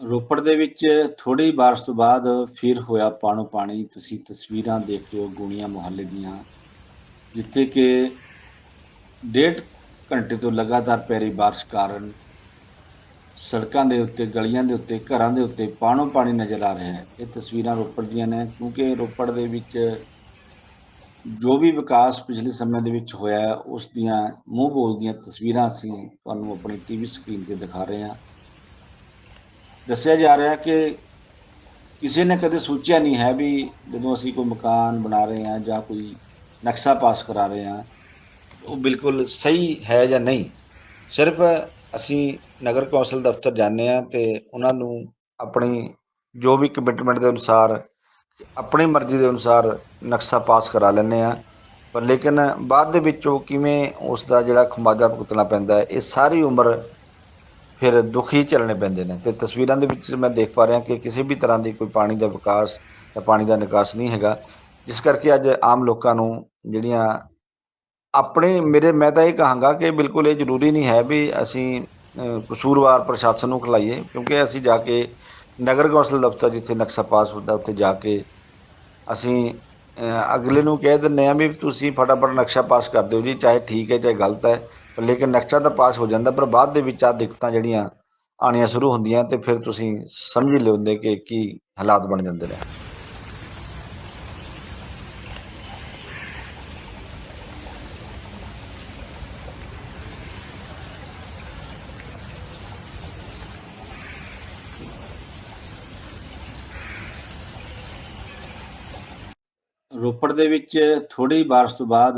ਰੋਪੜ ਦੇ ਵਿੱਚ ਥੋੜੀ ਬਾਰਿਸ਼ ਤੋਂ ਬਾਅਦ ਫਿਰ ਹੋਇਆ ਪਾਣੋ ਪਾਣੀ। ਤੁਸੀਂ ਤਸਵੀਰਾਂ ਦੇਖ ਰਹੇ ਹੋ ਗੁਣੀਆਂ ਮੁਹੱਲੇ ਦੀਆਂ, ਜਿੱਥੇ ਕਿ ਡੇਢ ਘੰਟੇ ਤੋਂ ਲਗਾਤਾਰ ਪੈ ਰਹੀ ਬਾਰਿਸ਼ ਕਾਰਨ ਸੜਕਾਂ ਦੇ ਉੱਤੇ, ਗਲੀਆਂ ਦੇ ਉੱਤੇ, ਘਰਾਂ ਦੇ ਉੱਤੇ ਪਾਣੋ ਪਾਣੀ ਨਜ਼ਰ ਆ ਰਿਹਾ ਹੈ। ਇਹ ਤਸਵੀਰਾਂ ਰੋਪੜ ਦੀਆਂ ਨੇ, ਕਿਉਂਕਿ ਰੋਪੜ ਦੇ ਵਿੱਚ ਜੋ ਵੀ ਵਿਕਾਸ ਪਿਛਲੇ ਸਮੇਂ ਦੇ ਵਿੱਚ ਹੋਇਆ ਉਸ ਦੀਆਂ ਮੂੰਹ ਬੋਲਦੀਆਂ ਤਸਵੀਰਾਂ ਅਸੀਂ ਤੁਹਾਨੂੰ ਆਪਣੀ ਟੀਵੀ ਸਕਰੀਨ ਤੇ ਦਿਖਾ ਰਹੇ ਹਾਂ। ਦੱਸਿਆ ਜਾ ਰਿਹਾ ਕਿ ਕਿਸੇ ਨੇ ਕਦੇ ਸੋਚਿਆ ਨਹੀਂ ਹੈ ਵੀ ਜਦੋਂ ਅਸੀਂ ਕੋਈ ਮਕਾਨ ਬਣਾ ਰਹੇ ਹਾਂ ਜਾਂ ਕੋਈ ਨਕਸ਼ਾ ਪਾਸ ਕਰਾ ਰਹੇ ਹਾਂ, ਉਹ ਬਿਲਕੁਲ ਸਹੀ ਹੈ ਜਾਂ ਨਹੀਂ। ਸਿਰਫ ਅਸੀਂ ਨਗਰ ਕੌਂਸਲ ਦਫ਼ਤਰ ਜਾਂਦੇ ਹਾਂ ਤੇ ਉਹਨਾਂ ਨੂੰ ਆਪਣੀ ਜੋ ਵੀ ਕਮਿਟਮੈਂਟ ਦੇ ਅਨੁਸਾਰ, ਆਪਣੀ ਮਰਜ਼ੀ ਦੇ ਅਨੁਸਾਰ ਨਕਸ਼ਾ ਪਾਸ ਕਰਾ ਲੈਂਦੇ ਆ ਪਰ ਲੇਕਿਨ ਬਾਅਦ ਦੇ ਵਿੱਚ ਉਹ ਕਿਵੇਂ ਉਸ ਦਾ ਜਿਹੜਾ ਖਮਾਜਾ ਭੁਗਤਣਾ ਪੈਂਦਾ ਇਹ ਸਾਰੀ ਉਮਰ ਫਿਰ ਦੁਖੀ ਚੱਲਣੇ ਪੈਂਦੇ ਨੇ। ਤੇ ਤਸਵੀਰਾਂ ਦੇ ਵਿੱਚ ਮੈਂ ਦੇਖ ਪਾ ਰਿਹਾ ਕਿ ਕਿਸੇ ਵੀ ਤਰ੍ਹਾਂ ਦੀ ਕੋਈ ਪਾਣੀ ਦਾ ਵਿਕਾਸ ਜਾਂ ਪਾਣੀ ਦਾ ਨਿਕਾਸ ਨਹੀਂ ਹੈਗਾ। ਜਿਸ ਕਰਕੇ ਅੱਜ ਆਮ ਲੋਕਾਂ ਨੂੰ ਜਿਹੜੀਆਂ ਆਪਣੇ ਮੇਰੇ, ਮੈਂ ਤਾਂ ਇਹ ਕਹਾਂਗਾ ਕਿ ਬਿਲਕੁਲ ਇਹ ਜ਼ਰੂਰੀ ਨਹੀਂ ਹੈ ਵੀ ਅਸੀਂ ਕਸੂਰਵਾਰ ਪ੍ਰਸ਼ਾਸਨ ਨੂੰ ਖਿਲਾਈਏ, ਕਿਉਂਕਿ ਅਸੀਂ ਜਾ ਕੇ ਨਗਰ ਕੌਂਸਲ ਦਫ਼ਤਰ ਜਿੱਥੇ ਨਕਸ਼ਾ ਪਾਸ ਹੁੰਦਾ, ਉੱਥੇ ਜਾ ਕੇ ਅਸੀਂ ਅਗਲੇ ਨੂੰ ਕਹਿ ਦਿੰਦੇ ਆ ਵੀ ਤੁਸੀਂ ਫਟਾਫਟ ਨਕਸ਼ਾ ਪਾਸ ਕਰ ਦਿਓ ਜੀ, ਚਾਹੇ ਠੀਕ ਹੈ, ਚਾਹੇ ਗਲਤ ਹੈ। ਲੇਕਿਨ ਨਕਸ਼ਾ ਤਾਂ ਪਾਸ ਹੋ ਜਾਂਦਾ, ਪਰ ਬਾਅਦ ਦੇ ਵਿੱਚ ਆ ਦਿੱਕਤਾਂ ਜਿਹੜੀਆਂ ਆਉਣੀਆਂ ਸ਼ੁਰੂ ਹੁੰਦੀਆਂ ਤੇ ਫਿਰ ਤੁਸੀਂ ਸਮਝ ਲਿਓਂਦੇ ਕਿ ਕੀ ਹਾਲਾਤ ਬਣ ਜਾਂਦੇ ਨੇ। ਰੋਪੜ ਦੇ ਵਿੱਚ ਥੋੜੀ ਬਾਰਿਸ਼ ਤੋਂ ਬਾਅਦ